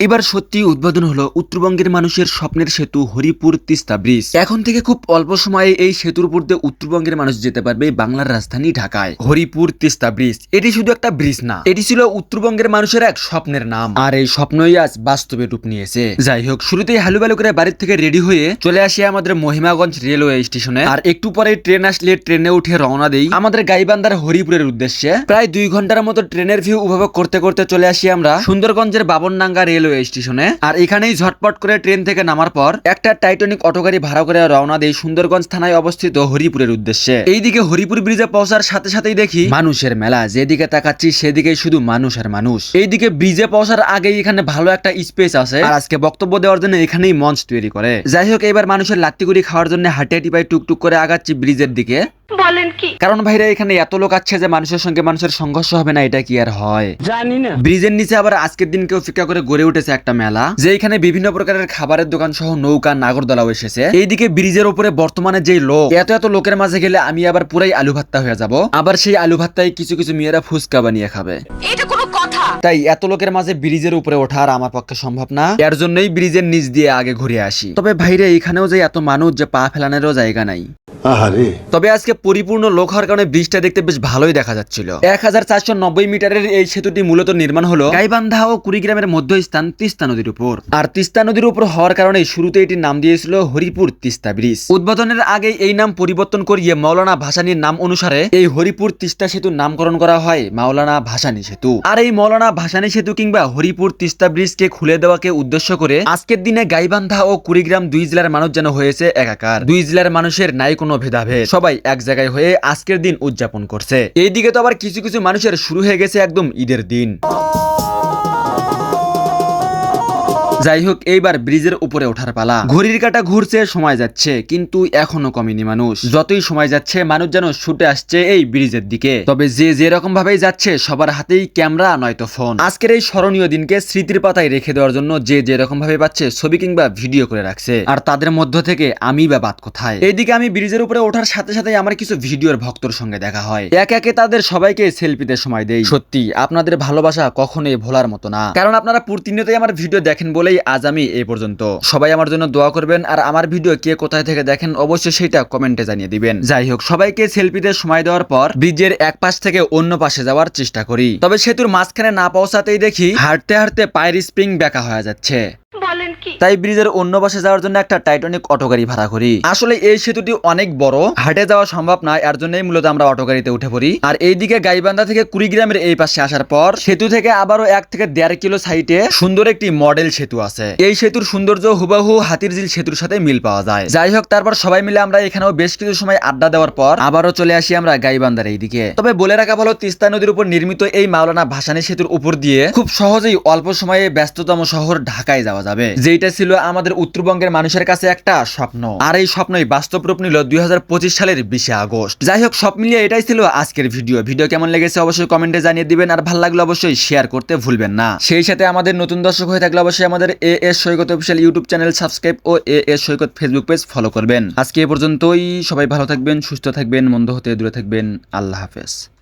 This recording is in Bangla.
এবার সত্যি উদ্বোধন হলো উত্তরবঙ্গের মানুষের স্বপ্নের সেতু হরিপুর তিস্তা ব্রিজ। এখন থেকে খুব অল্প সময়ে এই সেতুর উপর দিয়ে উত্তরবঙ্গের মানুষ যেতে পারবে বাংলার রাজধানী ঢাকায়। হরিপুর তিস্তা ব্রিজ। এটি শুধু একটা ব্রিজ না, এটি ছিল উত্তরবঙ্গের মানুষের এক স্বপ্নের নাম। আর এই স্বপ্নই আজ বাস্তবে রূপ নিয়েছে। যাই হোক, শুরুতেই হালু বালু করে বাড়ির থেকে রেডি হয়ে চলে আসি আমাদের মহিমাগঞ্জ রেলওয়ে স্টেশনে। আর একটু পরে ট্রেন আসলে ট্রেনে উঠে রওনা দেই আমাদের গাইবান্ধার হরিপুরের উদ্দেশ্যে। প্রায় দুই ঘণ্টার মতো ট্রেনের ভিউ উপভোগ করতে করতে চলে আসি আমরা সুন্দরগঞ্জের বাবনডাঙ্গা রেলওয়ে স্টেশনে। আর এখানেই ঝটপট করে ট্রেন থেকে নামার পর একটা টাইটানিক অটো গাড়ি ভাড়া করে রওনা দেই সুন্দরগঞ্জ থানায় অবস্থিত হরিপুরের উদ্দেশ্যে। এইদিকে হরিপুর ব্রিজে পৌঁছার সাথে সাথেই দেখি মানুষের মেলা। যেদিকে তাকাচ্ছি সেদিকে শুধু মানুষ আর মানুষ। এইদিকে ব্রিজে পৌঁছার আগেই এখানে ভালো একটা স্পেস আছে। আর আজকে বক্তব্য দেওয়ার জন্য এখানেই মঞ্চ তৈরি করে। যাই হোক, এবার মানুষের লাত্তিগুড়ি খাওয়ার জন্য হাঁটে টিপাই টুকটুক করে আগাচ্ছি ব্রিজের দিকে। বলেন কি? কারণ ভাইরা এখানে এত লোক আছে যে মানুষের সঙ্গে মানুষের সংঘর্ষ হবে না এটা কি আর হয়? জানি না। ব্রিজের নিচে আবার আজকের দিনকে ফিকা করে গড়ে উঠেছে একটা মেলা যে এখানে বিভিন্ন প্রকারের খাবারের দোকান সহ নৌকা নাগরদোলাও এসেছে। এইদিকে ব্রিজের উপরে বর্তমানে যেই লোক এত এত লোকের মাঝে গেলে আমি আবার পুরাই আলু ভাত্তা হয়ে যাব। আবার সেই আলু ভাত্তায় কিছু কিছু মেয়েরা ফুচকা বানিয়ে খাবে। এটা কোনো কথা। তাই এত লোকের মাঝে ব্রিজের উপরে ওঠা আর আমার পক্ষে সম্ভব না। এর জন্যই ব্রিজের নিচ দিয়ে আগে ঘুরে আসি। তবে ভাইরে এখানেও যে এত মানুষ যে পা ফেলানোরও জায়গা নাই। তবে আজকে পরিপূর্ণ লোক হওয়ার কারণে ব্রিজটা দেখতে বেশ ভালোই দেখা যাচ্ছিল। এক হাজার চারশো নব্বই মিটারের এই সেতুটি মূলত নির্মাণ হলো গাইবান্ধা ও কুড়িগ্রামের মধ্যস্থান তিস্তা নদীর উপর। আর তিস্তা নদীর উপর হওয়ার কারণে শুরুতে এটির নাম দিয়েছিল হরিপুর তিস্তা ব্রিজ। উদ্বোধনের আগে এই নাম পরিবর্তন করিয়ে মাওলানা ভাসানীর নাম অনুসারে এই হরিপুর তিস্তা সেতুর নামকরণ করা হয় মাওলানা ভাসানি সেতু। আর এই মাওলানা ভাসানি সেতু কিংবা হরিপুর তিস্তা ব্রিজকে খুলে দেওয়াকে উদ্দেশ্য করে আজকের দিনে গাইবান্ধা ও কুড়িগ্রাম দুই জেলার মানুষ যেন হয়েছে একাকার। দুই জেলার মানুষের নাই কোনো ভেদাভেদ সবাই এক জায়গায় হয়ে আজকের দিন উদযাপন করছে। এইদিকে তো আবার কিছু কিছু মানুষের শুরু হয়ে গেছে একদম ঈদের দিন। যাই হোক, এইবার ব্রিজের উপরে ওঠার পালা। ঘড়ির কাটা ঘুরছে, সময় যাচ্ছে, কিন্তু এখনও কমেনি মানুষ। যতই সময় যাচ্ছে, মানুষ যেন ছুটে আসছে এই ব্রিজের দিকে। তবে যে যেরকম ভাবেই যাচ্ছে, সবার হাতেই ক্যামেরা, নয়তো ফোন। আজকের এই স্মরণীয় দিনকে স্মৃতির পাতায় রেখে দেওয়ার জন্য যে যেরকম ভাবে পাচ্ছে, ছবি কিংবা ভিডিও করে রাখছে। আর তাদের মধ্য থেকে আমি বা বাদ কোথায়? এইদিকে আমি ব্রিজের উপরে ওঠার সাথে সাথে আমার কিছু ভিডিওর ভক্তর সঙ্গে দেখা হয়। এক একে তাদের সবাইকে সেলফিতে সময় দেই। সত্যি, আপনাদের ভালোবাসা কখনোই ভোলার মতো না। কারণ আপনারা প্রতিনিয়তই আমার ভিডিও দেখেন বলেই আজ আমি এই পর্যন্ত। সবাই আমার জন্য দোয়া করবেন আর আমার ভিডিও কে কোথায় থেকে দেখেন অবশ্যই সেটা কমেন্টে জানিয়ে দিবেন। যাই হোক, সবাইকে সেলফিতে সময় দেওয়ার পর ব্রিজের এক পাশ থেকে অন্য পাশে যাওয়ার চেষ্টা করি। তবে সেতুর মাঝখানে না পৌঁছাতেই দেখি হাঁটতে হাঁটতে পায়ের স্প্রিং ব্যাকা হয়ে যাচ্ছে। তাই ব্রিজের অন্য পাশে যাওয়ার জন্য একটা টাইটানিক অটো গাড়ি ভাড়া করি। আসলে এই সেতুটি অনেক বড়, হাটে যাওয়া সম্ভব নয় এর জন্যই মূলত আমরা অটো গাড়িতে উঠে পড়ি। আর এইদিকে গাইবান্ধা থেকে কুড়িগ্রামের এই পাশে আসার পর, সেতু থেকে আবারও এক থেকে দেড় কিলো সাইটে সুন্দর একটি মডেল সেতু আছে। এই সেতুর সৌন্দর্য হুবাহু হাতিরঝিল সেতুর সাথে মিল পাওয়া যায়। যাই হোক, তারপর সবাই মিলে আমরা এখানেও বেশ কিছু সময় আড্ডা দেওয়ার পর আবারও চলে আসি আমরা গাইবান্ধার এইদিকে। তবে বলে রাখা ভালো, তিস্তা নদীর উপর নির্মিত এই মাওলানা ভাসানী সেতুর উপর দিয়ে খুব সহজেই অল্প সময়ে ব্যস্ততম শহর ঢাকায় যাওয়া যাবে। যেটা ছিল আমাদের উত্তরবঙ্গের মানুষের কাছে একটা স্বপ্ন। আর এই স্বপ্নই বাস্তব রূপ নিল দুই হাজার পঁচিশ সালের বিশে আগস্ট। যাই হোক, সব মিলিয়ে এটাই ছিল আজকের ভিডিও। ভিডিও কেমন লেগেছে অবশ্যই কমেন্টে জানিয়ে দিবেন, আর ভালো লাগলে অবশ্যই শেয়ার করতে ভুলবেন না। সেই সাথে আমাদের নতুন দর্শক হয়ে থাকলে অবশ্যই আমাদের A S Saikat official YouTube channel subscribe O A S Saikat Facebook page follow করবেন। আজকে এ পর্যন্তই। সবাই ভালো থাকবেন, সুস্থ থাকবেন, মন্দ হতে দূরে থাকবেন। আল্লাহ হাফেজ।